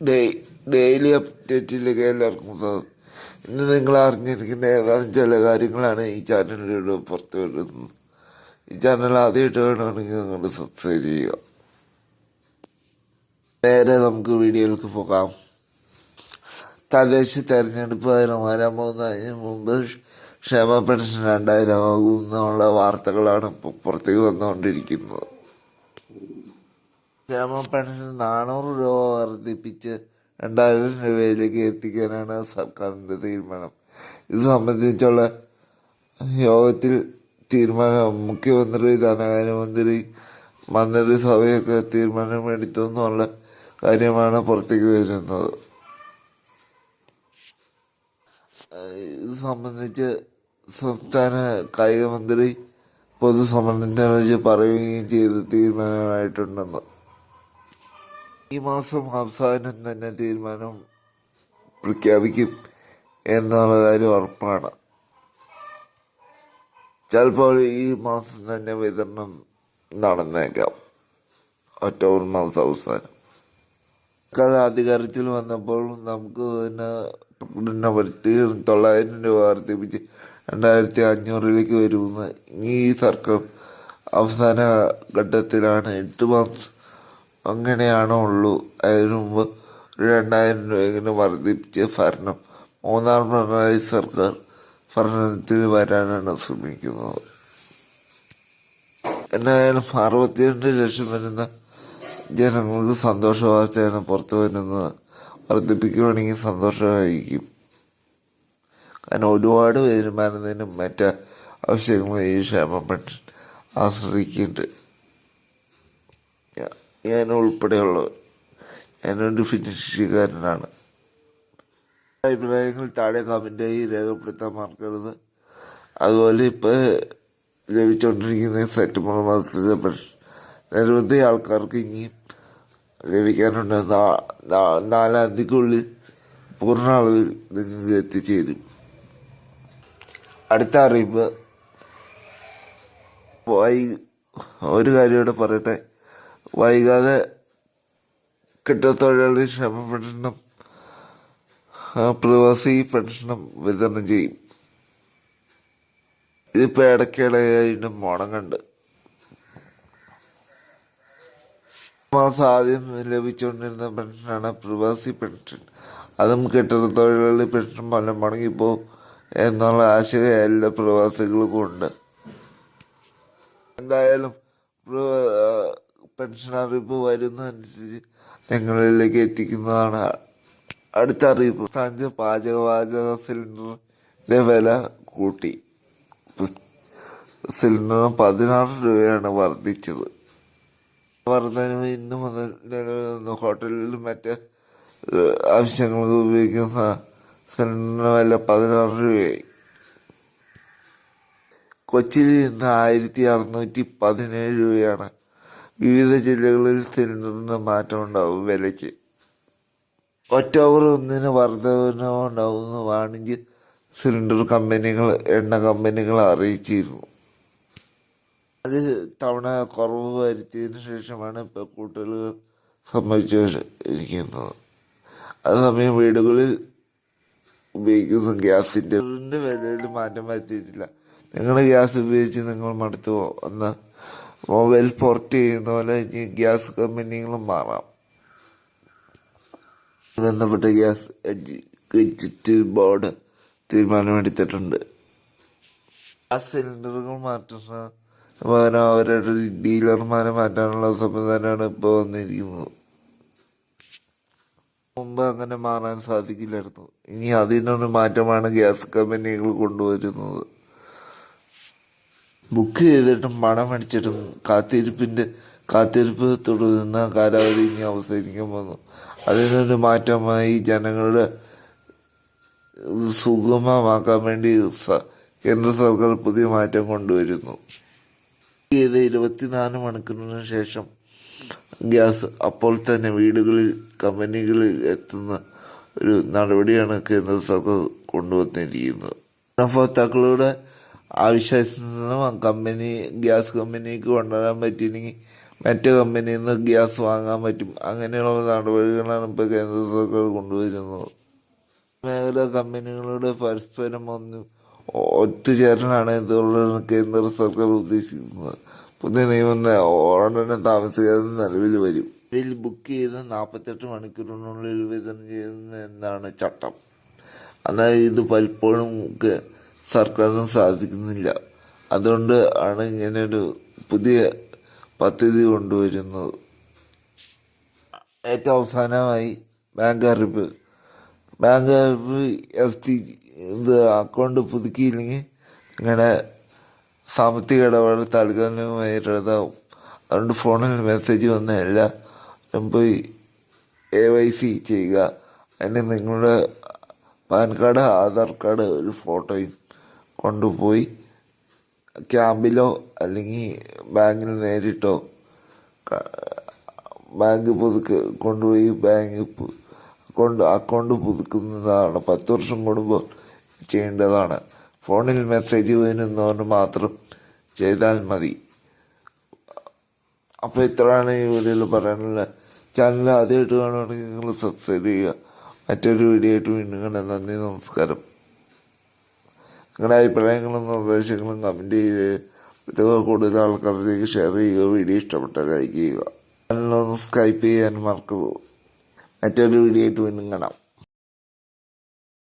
Daily അപ്ഡേറ്റിലേക്ക് എല്ലാവർക്കും സ്വാഗതം. ഇന്ന് നിങ്ങൾ അറിഞ്ഞിരിക്കേണ്ട ഏതാനും ചില കാര്യങ്ങളാണ് ഈ ചാനലിലൂടെ പുറത്തു വരുന്നത്. ഈ ചാനൽ ആദ്യമായിട്ട് വേണമെങ്കിൽ നിങ്ങൾ സബ്സ്ക്രൈബ് ചെയ്യുക. നേരെ നമുക്ക് വീഡിയോയിലേക്ക് പോകാം. തദ്ദേശ തെരഞ്ഞെടുപ്പ് അതിന് വരാൻ പോകുന്നതിന് മുമ്പ് ക്ഷേമ പെൻഷൻ രണ്ടായിരം ആകും എന്നുള്ള വാർത്തകളാണ് ഇപ്പോൾ പുറത്തേക്ക് വന്നുകൊണ്ടിരിക്കുന്നത്. ക്ഷേമ പെൻഷൻ നാനൂറ് രൂപ വർദ്ധിപ്പിച്ച് രണ്ടായിരം രൂപയിലേക്ക് എത്തിക്കാനാണ് സർക്കാരിന്റെ തീരുമാനം. ഇത് സംബന്ധിച്ചുള്ള യോഗത്തിൽ തീരുമാനം മുഖ്യമന്ത്രി ധനകാര്യമന്ത്രി മന്ത്രിസഭയൊക്കെ തീരുമാനമെടുത്തു എന്നുള്ള കാര്യമാണ് പുറത്തേക്ക് വരുന്നത്. ഇത് സംബന്ധിച്ച് സംസ്ഥാന കായിക മന്ത്രി പൊതുസമ്മേളനത്തെ വെച്ച് പറയുകയും ചെയ്ത് തീരുമാനമായിട്ടുണ്ടെന്ന്. ഈ മാസം അവസാനം തന്നെ തീരുമാനം പ്രഖ്യാപിക്കും എന്നുള്ള കാര്യം ഉറപ്പാണ്. ചിലപ്പോൾ ഈ മാസം തന്നെ വിതരണം നടന്നേക്കാം. ഒക്ടോബർ മാസം അവസാനം. സർക്കാർ അധികാരത്തിൽ വന്നപ്പോൾ നമുക്ക് തന്നെ പ്രകടന പ്രകടനപ്പെടുത്തി തൊള്ളായിരം രൂപ വർദ്ധിപ്പിച്ച് രണ്ടായിരത്തി അഞ്ഞൂറിലേക്ക് വരുമെന്ന് ഈ സർക്കാർ അവസാന ഘട്ടത്തിലാണ് എട്ട് മാസം അങ്ങനെയാണോ ഉള്ളൂ. അതിനു മുമ്പ് രണ്ടായിരം രൂപ ഇങ്ങനെ വർദ്ധിപ്പിച്ച് ഭരണം. മൂന്നാം പിണറായി സർക്കാർ ഭരണത്തിൽ വരാനാണ് ശ്രമിക്കുന്നത്. എന്നായാലും അറുപത്തിരണ്ട് ലക്ഷം വരുന്ന ജനങ്ങൾക്ക് സന്തോഷ വാർത്തയാണ് പുറത്തു വരുന്നത്. വർദ്ധിപ്പിക്കുകയാണെങ്കിൽ സന്തോഷമായിരിക്കും. കാരണം ഒരുപാട് വരുമാനത്തിനും മറ്റ് ആവശ്യങ്ങളും ഈ ക്ഷേമ പെൻഷൻ ആശ്രയിക്കുന്നുണ്ട്. ഞാൻ ഉൾപ്പെടെയുള്ളത് ഞാനൊരു ഫിനിഷുകാരനാണ് അഭിപ്രായങ്ങൾ താഴെ കമന്റായി രേഖപ്പെടുത്താൻ മറക്കരുത്. അതുപോലെ ഇപ്പോൾ ലഭിച്ചുകൊണ്ടിരിക്കുന്ന സെപ്റ്റംബർ മാസത്തിലെ പക്ഷ നിരവധി ആൾക്കാർക്ക് ഇനിയും ലഭിക്കാനുണ്ട്. നാലാം തീയതിക്കുള്ളിൽ പൂർണ അളവിൽ നിങ്ങൾക്ക് എത്തിച്ചേരും. അടുത്ത അറിയിപ്പ്. പോയി ഒരു കാര്യം കൂടെ പറയട്ടെ. വൈകാതെ കിട്ടത്തൊഴിലാളി ക്ഷേമ പെൻഷനും പ്രവാസി പെൻഷനും വിതരണം ചെയ്യും. ഇതിപ്പോൾ മോണം മുടങ്ങുണ്ട് മാസം ആദ്യം ലഭിച്ചുകൊണ്ടിരുന്ന പെൻഷനാണ് പ്രവാസി പെൻഷൻ. അതും കെട്ടിട തൊഴിലാളി പെൻഷൻ പോലെ മുടങ്ങിപ്പോ എന്നുള്ള ആശയ എല്ലാ പ്രവാസികൾക്കും ഉണ്ട്. എന്തായാലും പെൻഷൻ അറിയിപ്പ് വരുന്ന അനുസരിച്ച് നിങ്ങളിലേക്ക് എത്തിക്കുന്നതാണ് അടുത്ത അറിയിപ്പ്. സംസ്ഥാനത്ത് പാചകവാചക സിലിണ്ടറിന്റെ വില കൂട്ടി. സിലിണ്ടറിന് പതിനാറ് രൂപയാണ് വർദ്ധിച്ചത്. വർധനവ് ഇന്ന് മുതൽ നിലവിൽ ഹോട്ടലിലും മറ്റ് ആവശ്യങ്ങൾക്ക് ഉപയോഗിക്കുന്ന സിലിണ്ടറിന് വില പതിനാറ് രൂപയായി. കൊച്ചിയിൽ നിന്ന് ആയിരത്തി അറുന്നൂറ്റി പതിനേഴ് രൂപയാണ് വിവിധ ജില്ലകളിൽ സിലിണ്ടറിന് മാറ്റമുണ്ടാവും വിലയ്ക്ക്. ഒക്ടോബർ ഒന്നിന് വർധനവുണ്ടാവുന്ന വാണിജ്യ സിലിണ്ടർ കമ്പനികൾ എണ്ണ കമ്പനികൾ അറിയിച്ചിരുന്നു. അത് തവണ കുറവ് വരുത്തിയതിന് ശേഷമാണ് ഇപ്പോൾ കൂട്ടലുകൾ സംഭവിച്ചു ഇരിക്കുന്നത് അതേസമയം വീടുകളിൽ ഉപയോഗിക്കുന്ന ഗ്യാസിന്റെ വിലയിൽ മാറ്റം വരുത്തിയിട്ടില്ല. നിങ്ങളുടെ ഗ്യാസ് ഉപയോഗിച്ച് നിങ്ങൾ മടുത്തുവോ? ഒന്ന് മൊബൈൽ പോർട്ട് ചെയ്യുന്ന പോലെ ഇനി ഗ്യാസ് കമ്പനികളും മാറാം. ബന്ധപ്പെട്ട ഗ്യാസ് ഗജറ്റ് ബോർഡ് തീരുമാനമെടുത്തിട്ടുണ്ട് ഗ്യാസ് സിലിണ്ടറുകൾ മാറ്റുന്ന പകരം അവരുടെ ഡീലർമാരെ മാറ്റാനുള്ള സംവിധാനമാണ് ഇപ്പോൾ വന്നിരിക്കുന്നത്. മുമ്പ് അങ്ങനെ മാറാൻ സാധിക്കില്ലായിരുന്നു. ഇനി അതിനൊരു മാറ്റമാണ് ഗ്യാസ് കമ്പനികൾ കൊണ്ടുവരുന്നത്. ബുക്ക് ചെയ്തിട്ടും പണം അടിച്ചിട്ടും കാത്തിരിപ്പിന്റെ കാത്തിരിപ്പ് തുടരുന്ന കാലാവധി ഇനി അവസാനിക്കാൻ പോകുന്നു. അതിനൊരു മാറ്റമായി ജനങ്ങളുടെ സുഗമമാക്കാൻ വേണ്ടി കേന്ദ്ര സർക്കാർ പുതിയ മാറ്റം കൊണ്ടുവരുന്നു. ചെയ്ത് ഇരുപത്തിനാല് മണിക്കൂറിന് ശേഷം ഗ്യാസ് അപ്പോൾ തന്നെ വീടുകളിൽ കമ്പനികളിൽ എത്തുന്ന ഒരു നടപടിയാണ് കേന്ദ്ര സർക്കാർ കൊണ്ടുവന്നിരിക്കുന്നത്. ഗുണഭോക്താക്കളുടെ ആവശ്യാനുസരണം കമ്പനി ഗ്യാസ് കമ്പനിക്ക് കൊണ്ടുവരാൻ പറ്റിയില്ലെങ്കിൽ മറ്റു കമ്പനിയിൽ നിന്ന് ഗ്യാസ് വാങ്ങാൻ പറ്റും. അങ്ങനെയുള്ള നടപടികളാണ് ഇപ്പോൾ കേന്ദ്ര സർക്കാർ കൊണ്ടുവരുന്നത്. മേഖല കമ്പനികളുടെ പരസ്പരം ഒന്ന് ഒത്തുചേരലാണ് ഇതുകൊണ്ടാണ് കേന്ദ്ര സർക്കാർ ഉദ്ദേശിക്കുന്നത്. പുതിയ നിയമം ഉടനെ താമസിക്കാതെ നിലവിൽ വരും. ബിൽ ബുക്ക് ചെയ്ത് നാൽപ്പത്തെട്ട് മണിക്കൂറിനുള്ളിൽ വിതരണം ചെയ്യുന്ന എന്നാണ് ചട്ടം. എന്നാൽ ഇത് പലപ്പോഴും സർക്കാരിന് സാധിക്കുന്നില്ല. അതുകൊണ്ട് ആണ് ഇങ്ങനൊരു പുതിയ പദ്ധതി കൊണ്ടുവരുന്നത്. ഏറ്റവും അവസാനമായി ബാങ്ക് അറിയിപ്പ് ബാങ്ക് അറിയിപ്പ് എസ് ടി ഇത് അക്കൗണ്ട് പുതുക്കിയില്ലെങ്കിൽ നിങ്ങളുടെ സാമ്പത്തിക ഇടപാട് താൽക്കാലികമായി റദ്ദാവും അതുകൊണ്ട് ഫോണിൽ മെസ്സേജ് വന്നതല്ല പോയി എ വൈ സി ചെയ്യുക. അതിന് നിങ്ങളുടെ പാൻ കാർഡ് ആധാർ കാർഡ് ഒരു ഫോട്ടോയും കൊണ്ടുപോയി. ക്യാമ്പിലോ അല്ലെങ്കിൽ ബാങ്കിൽ നേരിട്ടോ ബാങ്ക് പുതുക്ക് കൊണ്ടുപോയി ബാങ്ക് അക്കൗണ്ട് അക്കൗണ്ട് പുതുക്കുന്നതാണ്. പത്ത് വർഷം കൂടുമ്പോൾ ചെയ്യേണ്ടതാണ്. ഫോണിൽ മെസ്സേജ് വരുന്നവന് മാത്രം ചെയ്താൽ മതി. അപ്പോൾ ഇത്രയാണ് ഈ വീഡിയോയിൽ പറയാനുള്ളത് ചാനൽ ആദ്യമായിട്ട് കാണുകയാണെങ്കിൽ നിങ്ങൾ സബ്സ്ക്രൈബ് ചെയ്യുക. മറ്റൊരു വീഡിയോ ആയിട്ട് വീണ്ടും കണ്ടാൽ നന്ദി നമസ്കാരം. നിങ്ങളുടെ അഭിപ്രായങ്ങളും നിർദ്ദേശങ്ങളും കമന്റ് ചെയ്യുക ഇതൊക്കെ കൂടുതൽ ആൾക്കാരിലേക്ക് ഷെയർ ചെയ്യുക വീഡിയോ ഇഷ്ടപ്പെട്ട ലൈക്ക് ചെയ്യുക. ചാനലൊന്ന് സ്കൈപ്പ് ചെയ്യാൻ മറക്കരുത്. മറ്റൊരു വീഡിയോ ആയിട്ട് വീണ്ടും കാണാം.